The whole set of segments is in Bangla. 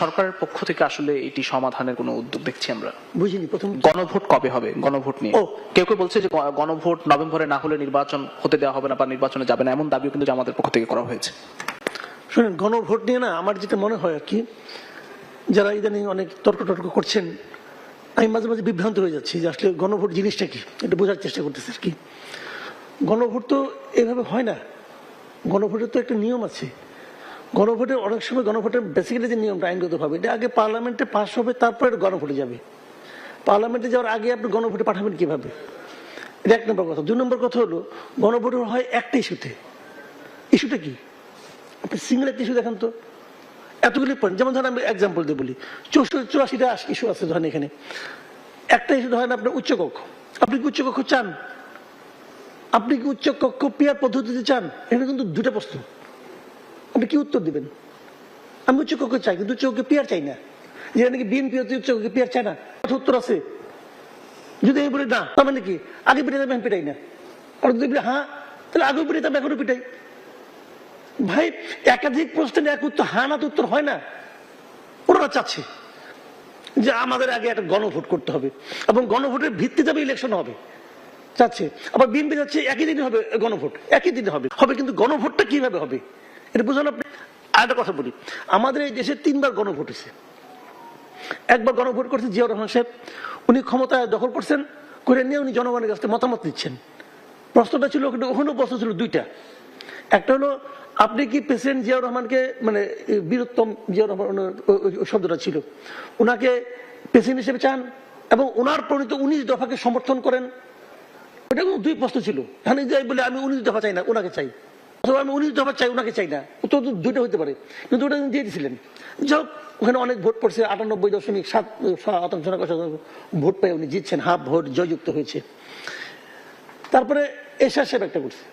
সরকারের পক্ষ থেকে আসলে এটি সমাধানের কোনো উদ্যোগ দেখছি আমরা। বুঝিনি প্রথম গণভোট কবে হবে? গণভোট নিয়ে। ও। কেউ কেউ বলছে যে গণভোট নভেম্বরে না হলে নির্বাচন হতে দেওয়া হবে না বা নির্বাচনে যাবে না এমন দাবিও কিন্তু আমাদের পক্ষ থেকে করা হয়েছে। শুনেন গণভোট নিয়ে না আমার যেটা মনে হয় আর কি যারা ইদানিং অনেক তর্ক টর্ক করছেন আমি মাঝে মাঝে বিভ্রান্ত হয়ে যাচ্ছি যে আসলে গণভোট জিনিসটা কি? এটা বোঝার চেষ্টা করতেছি আর কি। গণভোট তো এভাবে হয় না। গণভোটের তো একটা নিয়ম আছে। গণভোটের, অনেক সময় গণভোটের বেসিক্যালি যে নিয়মটা আইনগতভাবে এটা আগে পার্লামেন্টে পাস হবে, তারপরে গণভোটে যাবে। পার্লামেন্টে যাওয়ার আগে আপনি গণভোটে পাঠাবেন কীভাবে? এটা এক নম্বর কথা। দুই নম্বর কথা হলো, গণভোট হয় একটা ইস্যুতে। ইস্যুটা কি? আপনি সিঙ্গেল একটা ইস্যু দেখান তো। এতগুলি পয়েন্ট যেমন ধরেন আমি এক্সাম্পল দিয়ে বলি, চৌষট্টি, চুরাশিটা ইস্যু আছে ধরেন এখানে। একটা ইস্যু ধরেন আপনার উচ্চকক্ষ আপনি কি উচ্চকক্ষ চান? আপনি কি উচ্চকক্ষ পেয়ার পদ্ধতিতে চান? এখানে কিন্তু দুটা প্রশ্ন। আপনি কি উত্তর দিবেন? আমি উচ্চকক্ষ চাই, কিন্তু উচ্চকক্ষ পেয়ার চাই না। যেটা নাকি বিএনপি হচ্ছে উচ্চকক্ষ পেয়ার চায় না। উত্তর আছে। যদি এই বলি না, তার মানে কি? আগে পিটাই আমি পিটাই না। আর যদি বলি হ্যাঁ তাহলে আগেও পিটাই আমি এখনও পিটাই। ভাই, একাধিক প্রশ্নের এক উত্তর হ্যাঁ না উত্তর হয় না। ওরা চাচ্ছে যে আমাদের আগে একটা গণভোট করতে হবে। এবং গণভোটের ভিত্তিতে ইলেকশন হবে। চাচ্ছে। আবার বিএনপি যাচ্ছে একই দিনে হবে গণভোট। একই দিনে হবে। হবে কিন্তু গণভোটটা কীভাবে হবে? এটা বুঝলেন আপনি আর একটা কথা বলি। আমাদের এই দেশে তিনবার গণভোট হয়েছে। একবার গণভোট করছে জিয়াউর রহমান সাহেব। উনি ক্ষমতায় দখল করছেন, করে নিয়ে উনি জনগণের কাছ থেকে মতামত নিচ্ছেন। প্রশ্নটা ছিল ওখানে ওখানেও প্রশ্ন ছিল দুইটা। একটা হলো, আপনি কি প্রেসিডেন্ট জিয়াউর রহমানকে মানে বীরোত্তম জিয়াউর রহমান শব্দটা ছিল। ওনাকে প্রেসিডেন্ট হিসেবে চান এবং ওনার প্রণীত উনিশ দফাকে সমর্থন করেন। ওটা দুই প্রশ্ন ছিল। এখানে যাই বলে আমি উনিশ দফা চাই না ওনাকে চাই। আমি উনিশ দফা চাই ওনাকে চাই না। তো দুইটা হতে পারে। কিন্তু ওটা দিয়ে দিয়েছিলেন যাই ওখানে অনেক ভোট পড়ছে, আটানব্বই দশমিক সাত শতাংশ ভোট পেয়ে উনি জিতছেন। হাফ ভোট জয়যুক্ত হয়েছে। তারপরে এশা সাহেব একটা করছে।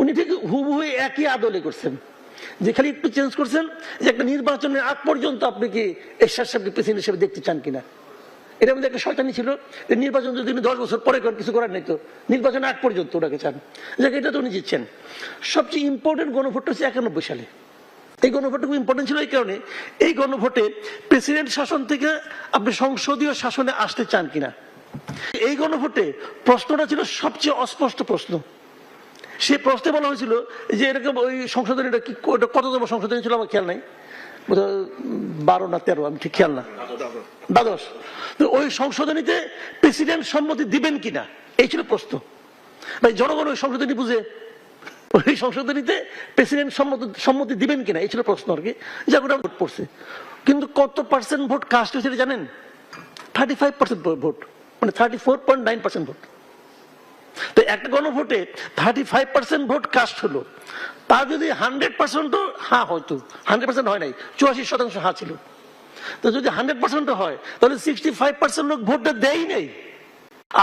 উনি ঠিক হুবহু একই আদলে করছেন। যে খালি একটু চেঞ্জ করছেন যে একটা নির্বাচনের আগ পর্যন্ত আপনি কি এরশাদ সাহেবকে প্রেসিডেন্ট হিসেবে দেখতে চান কিনা। এটা মধ্যে একটা শয়তানি ছিল নির্বাচন যদি উনি দশ বছর পরে করেন, কিছু করার নেই তো। নির্বাচন আগ পর্যন্ত ওনাকে চান। যাকে, এটা তো উনি জিতছেন। সবচেয়ে ইম্পর্টেন্ট গণভোটটা হচ্ছে একানব্বই সালে। এই গণভোটটা খুব ইম্পর্টেন্ট ছিল এই কারণে। এই গণভোটে প্রেসিডেন্ট শাসন থেকে আপনি সংসদীয় শাসনে আসতে চান কিনা? এই গণভোটে প্রশ্নটা ছিল সবচেয়ে অস্পষ্ট প্রশ্ন। সে প্রশ্নে বলা হয়েছিল যে এরকম ওই সংশোধনী এটা কি কততম সংশোধনী ছিল আমার খেয়াল নাই। বারো না তেরো, আমি ঠিক খেয়াল না। দ্বাদশ। তো ওই সংশোধনীতে প্রেসিডেন্ট সম্মতি দিবেন কিনা, এই ছিল প্রশ্ন। ভাই, জনগণ ওই সংশোধনী বুঝে। ওই সংশোধনীতে প্রেসিডেন্ট সম্মতি সম্মতি দিবেন কিনা, এই ছিল প্রশ্ন আর কি। যা ভোট পড়ছে। কিন্তু কত পার্সেন্ট ভোট কাস্ট হয়েছে জানেন? Thirty five percent vote. মানে thirty four point nine percent vote. তো একটা গণভোটে thirty five percent vote cast হলো। তা যদি হান্ড্রেড পার্সেন্টও হ্যাঁ হয়তো হান্ড্রেড পার্সেন্ট হয় নাই, চুয়াশি শতাংশ হ্যাঁ ছিল। তো যদি হান্ড্রেড পার্সেন্ট হয়, তাহলে সিক্সটি ফাইভ পার্সেন্ট লোক ভোটটা দেয় নেই।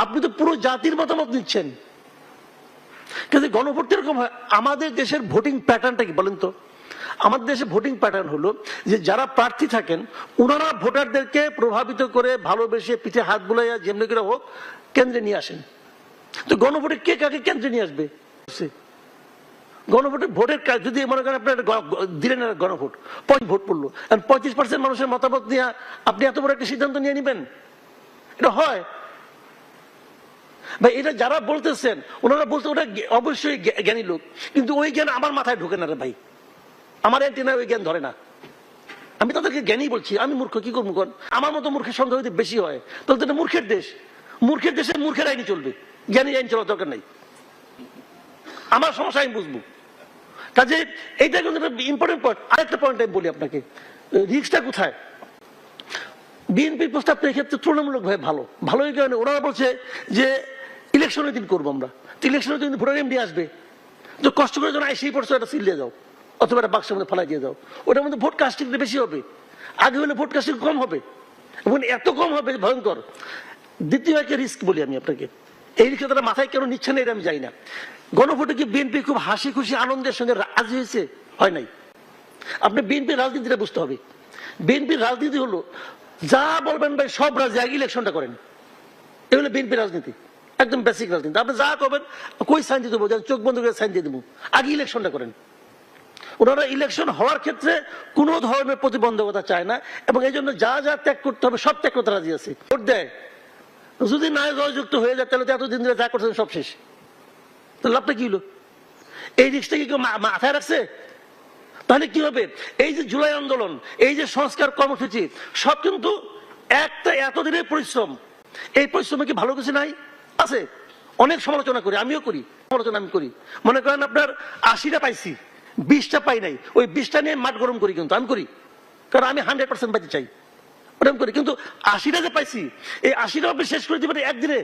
আপনি তো পুরো জাতির মতামত নিচ্ছেন। কিন্তু গণভোট এরকম হয়? আমাদের দেশের ভোটিং প্যাটার্নটা কি বলেন তো? আমাদের দেশে ভোটিং প্যাটার্ন হলো যে যারা প্রার্থী থাকেন ওনারা ভোটারদেরকে প্রভাবিত করে ভালোবেসে পিঠে হাত বুলাইয়া যেমনি করে হোক কেন্দ্রে নিয়ে আসেন। তো গণভোটে কে কাকে কেন্দ্রে নিয়ে আসবে? গণভোটে ভোটের কাজ- যদি মনে করেন আপনার দিলেন গণভোট পঁচিশ ভোট পড়ল। পঁয়ত্রিশ পার্সেন্ট মানুষের মতামত নিয়ে আপনি এত বড় একটা সিদ্ধান্ত নিয়ে নেবেন? এটা হয়। ভাই এটা যারা বলতেছেন ওনারা বলতে ওটা অবশ্যই জ্ঞানী লোক। কিন্তু ওই জ্ঞান আমার মাথায় ঢোকে না রে ভাই। আমার অ্যান্টিনা ওই জ্ঞান ধরে না। আমি তাদেরকে জ্ঞানী বলছি আমি মূর্খ কি করব আমার মতো মূর্খের সংখ্যা যদি বেশি হয় তাহলে তো এটা মূর্খের দেশ। মূর্খের দেশে মূর্খের আইনি চলবে। জ্ঞানী আইন চলার দরকার নাই। আমার সমস্যা আমি বুঝব। কাজে এইটা কিন্তু ইম্পর্টেন্ট পয়েন্ট আরেকটা পয়েন্ট আমি বলি আপনাকে। রিক্সটা কোথায়? বিএনপির প্রস্তাবটা এক্ষেত্রে তুলনামূলক ভাবে ভালো। ভালো এই কারণে ওনারা বলছে যে ইলেকশনের দিন করব আমরা। ইলেকশনের দিন ভোটার এমডি আসবে। তো কষ্ট করে যেন সেই পড়ছো একটা সিল দিয়ে যাও অথবা একটা বাক্সের মধ্যে ফেলাই দিয়ে যাও ওটার মধ্যে ভোট কাস্টিং বেশি হবে। আগে হলে ভোট কাস্টিং কম হবে। এবং এত কম হবে, ভয়ঙ্কর। দ্বিতীয় একটা রিস্ক বলি আমি আপনাকে। এই তারা মাথায় কেন নিচ্ছে না, এটা আমি জানি না। গণভোটে কি বিএনপি খুব হাসি খুশি আনন্দের সঙ্গে রাজি হয়েছে? হয় নাই। আপনি বিএনপির রাজনীতিটা বুঝতে হবে। বিএনপির রাজনীতি হলো, যা বলবেন ভাই, সব রাজি আগে ইলেকশনটা করেন। এগুলো বিএনপির রাজনীতি। একদম বেসিক রাজনীতি। আপনি যা করবেন কই সাইন দিতে বলছেন চোখ বন্ধ করে সাইন দিয়ে দেবো। আগে ইলেকশনটা করেন। ওনারা ইলেকশন হওয়ার ক্ষেত্রে কোনো ধরনের প্রতিবন্ধকতা চায় না এবং এই জন্য যা যা ত্যাগ করতে হবে, সব ত্যাগ করতে রাজি আছে। ভোট দেয়। যদি না জয়যুক্ত হয়ে যায়, তাহলে তো এতদিন ধরে যা করছেন সব শেষ। তো লাভটা কি হলো? এই রিক্সটা কি কেউ মাথায় রাখছে? তাহলে কি হবে? এই যে জুলাই আন্দোলন, এই যে সংস্কার কর্মসূচি, সব কিন্তু একটা এতদিনের পরিশ্রম। এই পরিশ্রমে কি ভালো কিছু নাই? আছে। অনেক সমালোচনা করি, আমিও করি, সমালোচনা আমি করি। মনে করেন আপনার আশিটা পাইছি, বিশটা পাই নাই। ওই বিশটা নিয়ে মাঠ গরম করি কিন্তু, আমি করি। কারণ আমি হান্ড্রেড পার্সেন্ট পাইতে চাই। ওটা করি। কিন্তু আশিটা যে পাইছি। এই আশিটা আপনি শেষ করে দিবেন একদিনে।